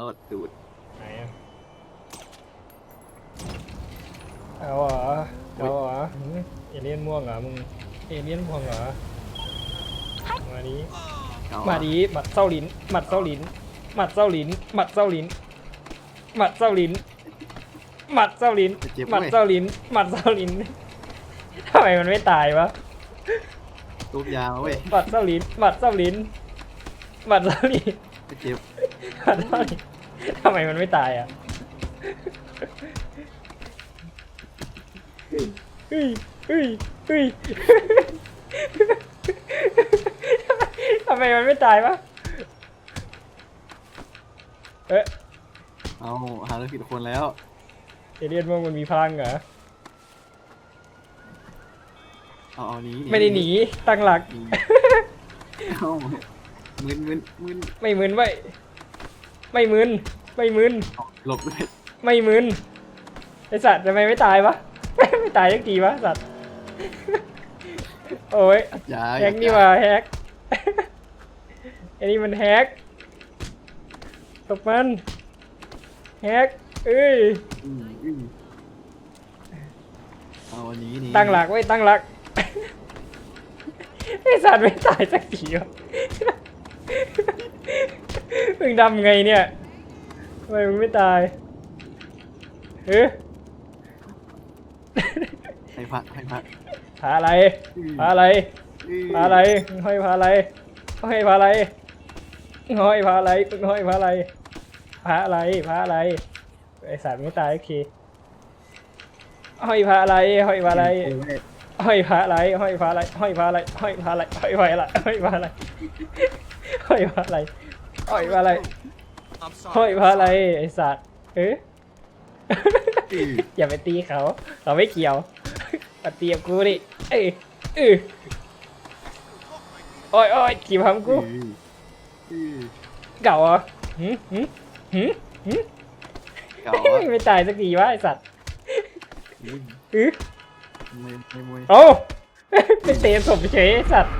รอดตูดไหนอะเอาเหรอเอาเหรอหืมเอเลี่ยนม่วงเหรอมึงเอเลี่ยนม่วงเหรอมาดีเอมาดีหมัดเส้าลิ้นหมัดเส้าลิ้นหมัดเส้าลิ้นหมัดเส้าลิ้นหมัดเส้าลิ้นหมัดเส้าลิ้นเจ็บหมัดเว้ยเส้าลิ้นหมัดเส้าลิ้นทำไมมันไม่ตายวะตูบยาวเว้ยหมัดเส้าลิ้นหมัดเส้าลิ้นหมัดเส้าลิ้น เจ็บ หมัดเส้าลิ้นทำไมมันไม่ตายอะเฮ้ยเฮ้ยเฮ้ยทำไมมันไม่ตายวะ เอ๊ะเอาหาเรื่องผิดคนแล้ว เอเลียนม่วงมันมีพลังเหรอ เอาเอานี้ไม่ได้หนี ตั้งหลักหนีเอามึนมึนมึนไม่มึนไว้ย ไม่มึนไม่มึนเอาหลบด้วยไม่มึนไอสัตว์ทำไมไม่ตายวะ ไม่ตายสักทีวะสัตว์โอ้ยอย่าแฮกนี่ว่าแฮกไอ้นี่มันแฮกตกมันแฮกเอ้ยอืมอืมเอาอันนี้นี่ตั้งหลักไว้ตั้งหลักไอสัตว์ไม่ตายสักทีวะ มึงดำไงเนี่ยทำไมมึงไม่ตายเฮ้ยให้พักให้พักพาอะไรอืมพาอะไรอืมพาอะไรมึงห้อยพาอะไรห้อยพาอะไรห้อยพาอะไรมึงห้อยพาอะไรพาอะไรพาอะไรไอสัตว์ไม่ตายโอเคห้อยพาอะไรห้อยพาอะไรห้อยพาอะไรห้อยพาอะไรห้อยพาอะไรห้อยพาอะไรห้อยพาอะไรห้อยพาอะไรห้อยพาอะไรห้อยพาอะไร I'm sorry. ห้อยพาอะไรไอสัตว์เอ๊ะอืมอย่าไปตีเขาเขาไม่เกี่ยวมาตีกับกูดิเอ้ยเออโอ้ยโอ้ยขี่พัมกูอืมอืมเก่าเหรอหืมหืมหืมหืมเก่าอะไม่ตายสักทีวะไอสัตว์อืมอื้อมวยมวยมวยโอ้าไปเตะศพเฉยไอสัตว์